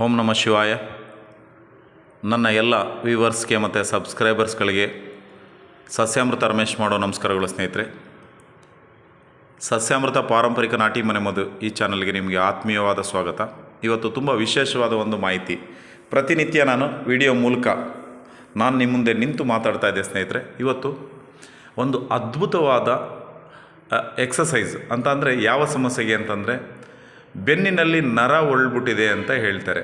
ಓಂ ನಮ ಶಿವಾಯ. ನನ್ನ ಎಲ್ಲ ವ್ಯೂವರ್ಸ್ಗೆ ಮತ್ತು ಸಬ್ಸ್ಕ್ರೈಬರ್ಸ್ಗಳಿಗೆ ಸಸ್ಯಾಮೃತ ರಮೇಶ್ ಮಾಡೋ ನಮಸ್ಕಾರಗಳು ಸ್ನೇಹಿತರೆ. ಸಸ್ಯಾಮೃತ ಪಾರಂಪರಿಕ ನಾಟಿ ಮನೆ ಮದು ಈ ಚಾನಲ್ಗೆ ನಿಮಗೆ ಆತ್ಮೀಯವಾದ ಸ್ವಾಗತ. ಇವತ್ತು ತುಂಬ ವಿಶೇಷವಾದ ಒಂದು ಮಾಹಿತಿ. ಪ್ರತಿನಿತ್ಯ ನಾನು ವಿಡಿಯೋ ಮೂಲಕ ನಾನು ನಿಮ್ಮ ಮುಂದೆ ನಿಂತು ಮಾತಾಡ್ತಾ ಇದ್ದೆ ಸ್ನೇಹಿತರೆ. ಇವತ್ತು ಒಂದು ಅದ್ಭುತವಾದ ಎಕ್ಸಸೈಸ್ ಅಂತ ಯಾವ ಸಮಸ್ಯೆಗೆ ಅಂತಂದರೆ ಬೆನ್ನಿನಲ್ಲಿ ನರ ಒಳ್ಬಿಟ್ಟಿದೆ ಅಂತ ಹೇಳ್ತಾರೆ.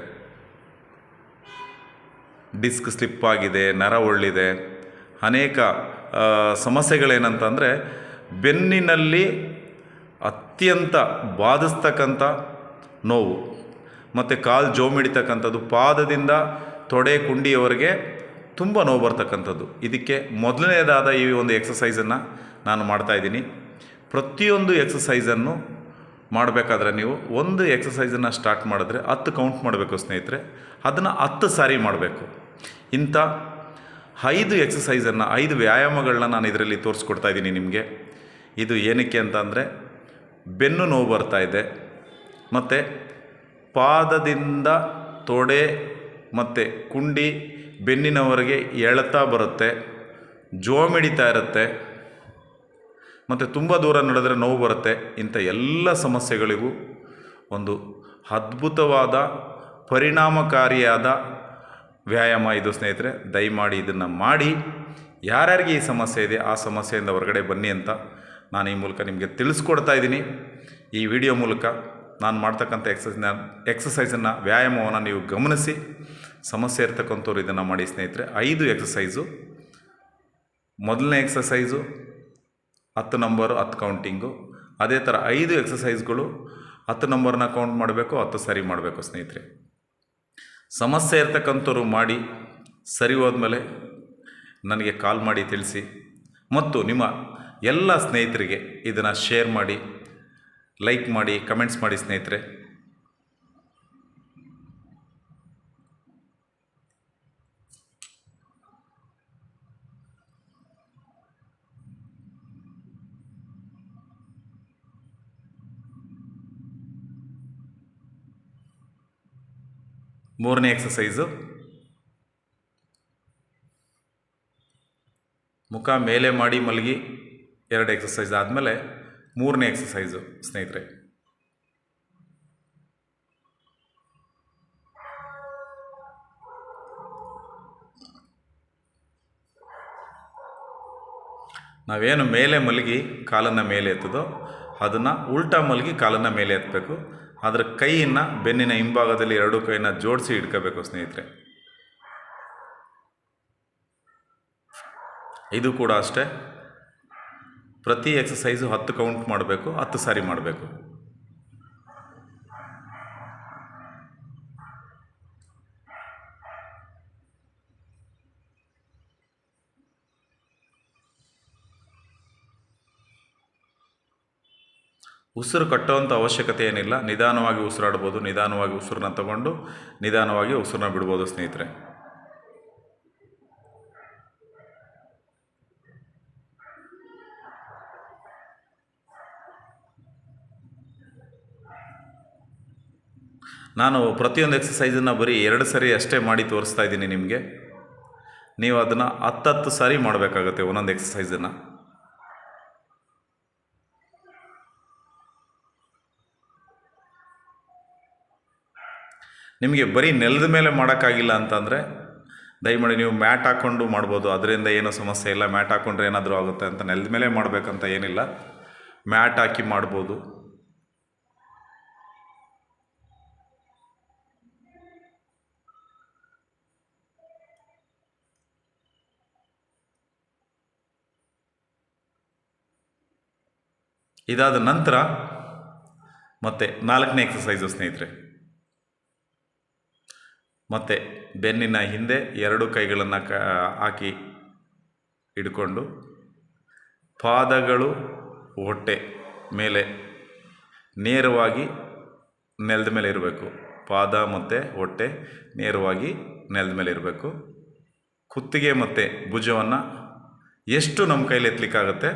ಡಿಸ್ಕ್ ಸ್ಲಿಪ್ ಆಗಿದೆ, ನರ ಒಳ್ಳಿದೆ. ಅನೇಕ ಸಮಸ್ಯೆಗಳೇನಂತಂದರೆ ಬೆನ್ನಿನಲ್ಲಿ ಅತ್ಯಂತ ಬಾಧಿಸ್ತಕ್ಕಂಥ ನೋವು, ಮತ್ತು ಕಾಲು ಜೋಮಿಡಿತಕ್ಕಂಥದ್ದು, ಪಾದದಿಂದ ತೊಡೆ ಕುಂಡಿಯವರೆಗೆ ತುಂಬ ನೋವು ಬರ್ತಕ್ಕಂಥದ್ದು. ಇದಕ್ಕೆ ಮೊದಲನೇದಾದ ಈ ಒಂದು ಎಕ್ಸಸೈಸನ್ನು ನಾನು ಮಾಡ್ತಾಯಿದ್ದೀನಿ ಪ್ರತಿಯೊಂದು ಎಕ್ಸಸೈಸನ್ನು ಮಾಡಬೇಕಾದ್ರೆ ನೀವು ಒಂದು ಎಕ್ಸಸೈಸನ್ನು ಸ್ಟಾರ್ಟ್ ಮಾಡಿದ್ರೆ ಹತ್ತು ಕೌಂಟ್ ಮಾಡಬೇಕು ಸ್ನೇಹಿತರೆ. ಅದನ್ನು ಹತ್ತು ಸಾರಿ ಮಾಡಬೇಕು. ಇಂಥ ಐದು ಎಕ್ಸಸೈಸನ್ನು ಐದು ವ್ಯಾಯಾಮಗಳನ್ನ ನಾನು ಇದರಲ್ಲಿ ತೋರಿಸ್ಕೊಡ್ತಾ ಇದ್ದೀನಿ ನಿಮಗೆ. ಇದು ಏನಕ್ಕೆ ಅಂತಂದರೆ ಬೆನ್ನು ನೋವು ಬರ್ತಾ ಇದೆ, ಮತ್ತು ಪಾದದಿಂದ ತೊಡೆ ಮತ್ತು ಕುಂಡಿ ಬೆನ್ನಿನವರೆಗೆ ಎಳ್ತಾ ಬರುತ್ತೆ, ಜೋಮಿಡಿತಾ ಇರುತ್ತೆ ಮತ್ತು ತುಂಬ ದೂರ ನಡೆದರೆ ನೋವು ಬರುತ್ತೆ. ಇಂಥ ಎಲ್ಲ ಸಮಸ್ಯೆಗಳಿಗೂ ಒಂದು ಅದ್ಭುತವಾದ, ಪರಿಣಾಮಕಾರಿಯಾದ ವ್ಯಾಯಾಮ ಇದು ಸ್ನೇಹಿತರೆ. ದಯಮಾಡಿ ಇದನ್ನು ಮಾಡಿ. ಯಾರ್ಯಾರಿಗೆ ಈ ಸಮಸ್ಯೆ ಇದೆ, ಆ ಸಮಸ್ಯೆಯಿಂದ ಹೊರಗಡೆ ಬನ್ನಿ ಅಂತ ನಾನು ಈ ಮೂಲಕ ನಿಮಗೆ ತಿಳಿಸ್ಕೊಡ್ತಾ ಇದ್ದೀನಿ. ಈ ವಿಡಿಯೋ ಮೂಲಕ ನಾನು ಮಾಡ್ತಕ್ಕಂಥ ಎಕ್ಸಸೈಸ್ನ ಎಕ್ಸಸೈಸನ್ನು ವ್ಯಾಯಾಮವನ್ನು ನೀವು ಗಮನಿಸಿ. ಸಮಸ್ಯೆ ಇರ್ತಕ್ಕಂಥವ್ರು ಇದನ್ನು ಮಾಡಿ ಸ್ನೇಹಿತರೆ. ಐದು ಎಕ್ಸಸೈಸು. ಮೊದಲನೇ ಎಕ್ಸಸೈಸು ಹತ್ತು ನಂಬರು ಹತ್ತು ಕೌಂಟಿಂಗು ಅದೇ ಥರ ಐದು ಎಕ್ಸಸೈಸ್ಗಳು ಹತ್ತು ನಂಬರ್ನ ಕೌಂಟ್ ಮಾಡಬೇಕು, ಹತ್ತು ಸರಿ ಮಾಡಬೇಕು ಸ್ನೇಹಿತರೆ. ಸಮಸ್ಯೆ ಇರ್ತಕ್ಕಂಥವ್ರು ಮಾಡಿ, ಸರಿ ಹೋದ್ಮೇಲೆ ನನಗೆ ಕಾಲ್ ಮಾಡಿ ತಿಳಿಸಿ. ಮತ್ತು ನಿಮ್ಮ ಎಲ್ಲ ಸ್ನೇಹಿತರಿಗೆ ಇದನ್ನು ಶೇರ್ ಮಾಡಿ ಲೈಕ್ ಮಾಡಿ ಕಮೆಂಟ್ಸ್ ಮಾಡಿ ಸ್ನೇಹಿತರೆ. ಮೂರನೇ ಎಕ್ಸಸೈಸು ಮುಖ ಮೇಲೆ ಮಾಡಿ ಮಲಗಿ ಎರಡು ಎಕ್ಸಸೈಸ್ ಆದಮೇಲೆ ಮೂರನೇ ಎಕ್ಸಸೈಸು ಸ್ನೇಹಿತರೆ. ನಾವೇನು ಮೇಲೆ ಮಲಗಿ ಕಾಲನ್ನು ಮೇಲೆ ಎತ್ತದೋ ಅದನ್ನು ಉಲ್ಟಾ ಮಲಗಿ ಕಾಲನ್ನು ಮೇಲೆ ಎತ್ತಬೇಕು. ಅದರ ಕೈಯನ್ನು ಬೆನ್ನಿನ ಹಿಂಭಾಗದಲ್ಲಿ ಎರಡು ಕೈನ ಜೋಡಿಸಿ ಇಟ್ಕೋಬೇಕು ಸ್ನೇಹಿತರೆ. ಇದು ಕೂಡ ಅಷ್ಟೇ. ಪ್ರತಿ ಎಕ್ಸಸೈಸು ಹತ್ತು ಕೌಂಟ್ ಮಾಡಬೇಕು, ಹತ್ತು ಸಾರಿ ಮಾಡಬೇಕು. ಉಸಿರು ಕಟ್ಟುವಂಥ ಅವಶ್ಯಕತೆ ಏನಿಲ್ಲ. ನಿಧಾನವಾಗಿ ಉಸಿರಾಡ್ಬೋದು. ನಿಧಾನವಾಗಿ ಉಸಿರನ್ನ ತಗೊಂಡು ನಿಧಾನವಾಗಿ ಉಸಿರನ್ನ ಬಿಡ್ಬೋದು ಸ್ನೇಹಿತರೆ. ನಾನು ಪ್ರತಿಯೊಂದು ಎಕ್ಸಸೈಸನ್ನು ಬರೀ ಎರಡು ಸರಿ ಅಷ್ಟೇ ಮಾಡಿ ತೋರಿಸ್ತಾ ಇದ್ದೀನಿ ನಿಮಗೆ. ನೀವು ಅದನ್ನು ಹತ್ತತ್ತು ಸಾರಿ ಮಾಡಬೇಕಾಗುತ್ತೆ ಒಂದೊಂದು ಎಕ್ಸಸೈಸನ್ನು ನಿಮಗೆ ಬರೀ ನೆಲದ ಮೇಲೆ ಮಾಡೋಕ್ಕಾಗಿಲ್ಲ ಅಂತಂದರೆ, ದಯಮಾಡಿ ನೀವು ಮ್ಯಾಟ್ ಹಾಕ್ಕೊಂಡು ಮಾಡ್ಬೋದು. ಅದರಿಂದ ಏನೂ ಸಮಸ್ಯೆ ಇಲ್ಲ. ಮ್ಯಾಟ್ ಹಾಕ್ಕೊಂಡ್ರೆ ಏನಾದರೂ ಆಗುತ್ತೆ ಅಂತ ನೆಲದ ಮೇಲೆ ಮಾಡಬೇಕಂತ ಏನಿಲ್ಲ. ಮ್ಯಾಟ್ ಹಾಕಿ ಮಾಡ್ಬೋದು. ಇದಾದ ನಂತರ ಮತ್ತೆ ನಾಲ್ಕನೇ ಎಕ್ಸಸೈಸು ಸ್ನೇಹಿತರೆ. ಮತ್ತು ಬೆನ್ನಿನ ಹಿಂದೆ ಎರಡು ಕೈಗಳನ್ನು ಕ, ಹಾಕಿ ಹಿಡ್ಕೊಂಡು ಪಾದಗಳು ಹೊಟ್ಟೆ ಮೇಲೆ ನೇರವಾಗಿ ನೆಲದ ಮೇಲೆ ಇರಬೇಕು. ಪಾದ ಮತ್ತು ಹೊಟ್ಟೆ ನೇರವಾಗಿ ನೆಲದ ಮೇಲೆ ಇರಬೇಕು. ಕುತ್ತಿಗೆ ಮತ್ತು ಭುಜವನ್ನು ಎಷ್ಟು ನಮ್ಮ ಕೈಲಿ ಎತ್ತಲಿಕ್ಕಾಗತ್ತೆ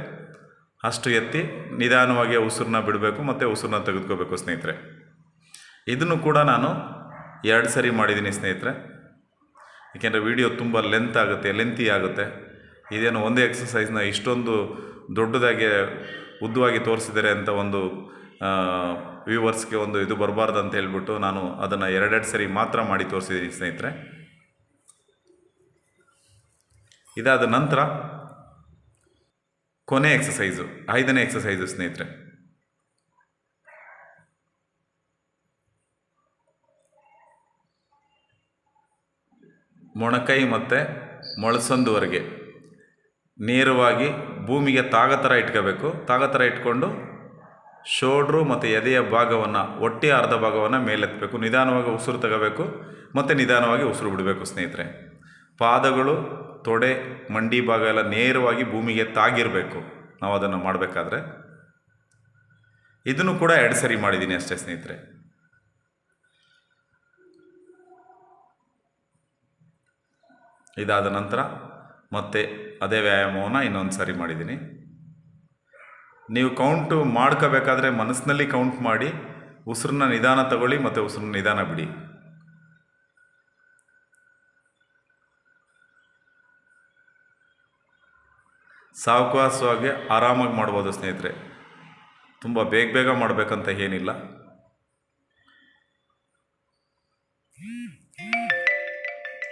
ಅಷ್ಟು ಎತ್ತಿ ನಿಧಾನವಾಗಿ ಉಸಿರನ್ನ ಬಿಡಬೇಕು ಮತ್ತು ಉಸಿರನ್ನ ತೆಗೆದುಕೋಬೇಕು ಸ್ನೇಹಿತರೆ. ಇದನ್ನು ಕೂಡ ನಾನು ಎರಡು ಸರಿ ಮಾಡಿದ್ದೀನಿ ಸ್ನೇಹಿತರೆ. ಏಕೆಂದರೆ ವಿಡಿಯೋ ತುಂಬ ಲೆಂತ್ ಆಗುತ್ತೆ ಲೆಂತಿ ಆಗುತ್ತೆ. ಇದೇನು ಒಂದೇ ಎಕ್ಸಸೈಸ್ನ ಇಷ್ಟೊಂದು ದೊಡ್ಡದಾಗಿ, ಉದ್ದವಾಗಿ ತೋರಿಸಿದರೆ ಅಂತ ಒಂದು ವ್ಯೂವರ್ಸ್ಗೆ ಒಂದು ಇದು ಬರಬಾರ್ದು ಅಂತ ಹೇಳ್ಬಿಟ್ಟು ನಾನು ಅದನ್ನು ಎರಡೆರಡು ಸರಿ ಮಾತ್ರ ಮಾಡಿ ತೋರಿಸಿದ್ದೀನಿ ಸ್ನೇಹಿತರೆ. ಇದಾದ ನಂತರ ಕೊನೆ ಎಕ್ಸಸೈಸು ಐದನೇ ಎಕ್ಸಸೈಸು ಸ್ನೇಹಿತರೆ. ಮೊಣಕೈ ಮತ್ತು ಮೊಳಸಂದುವರೆಗೆ. ನೇರವಾಗಿ ಭೂಮಿಗೆ ತಾಗ ಥರ ಇಟ್ಕೋಬೇಕು. ತಾಗ ಥರ ಇಟ್ಕೊಂಡು ಶೋಡ್ರು ಮತ್ತು ಎದೆಯ ಭಾಗವನ್ನು ಒಟ್ಟಿ ಅರ್ಧ ಭಾಗವನ್ನು ಮೇಲೆತ್ತಬೇಕು. ನಿಧಾನವಾಗಿ ಉಸಿರು ತಗೋಬೇಕು ಮತ್ತು ನಿಧಾನವಾಗಿ ಉಸಿರು ಬಿಡಬೇಕು ಸ್ನೇಹಿತರೆ. ಪಾದಗಳು, ತೊಡೆ, ಮಂಡಿ ಭಾಗ ಎಲ್ಲ ನೇರವಾಗಿ ಭೂಮಿಗೆ ತಾಗಿರಬೇಕು. ನಾವು ಅದನ್ನು ಮಾಡಬೇಕಾದ್ರೆ. ಇದನ್ನು ಕೂಡ ಎರಡು ಸರಿ ಮಾಡಿದ್ದೀನಿ ಅಷ್ಟೇ ಸ್ನೇಹಿತರೆ. ಇದಾದ ನಂತರ ಮತ್ತೆ ಅದೇ ವ್ಯಾಯಾಮವನ್ನು ಇನ್ನೊಂದು ಸಾರಿ ಮಾಡಿದ್ದೀನಿ ನೀವು ಕೌಂಟು ಮಾಡ್ಕೋಬೇಕಾದ್ರೆ ಮನಸ್ಸಿನಲ್ಲಿ ಕೌಂಟ್ ಮಾಡಿ, ಉಸಿರನ್ನ ನಿಧಾನ ತಗೊಳ್ಳಿ ಮತ್ತು ಉಸಿರನ್ನ ನಿಧಾನ ಬಿಡಿ. ಸಾವಕಾಸವಾಗಿ ಆರಾಮಾಗಿ ಮಾಡ್ಬೋದು ಸ್ನೇಹಿತರೆ. ತುಂಬ ಬೇಗ ಬೇಗ ಮಾಡಬೇಕಂತ ಏನಿಲ್ಲ.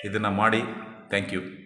ಇದನ್ನು ಮಾಡಿ Thank you.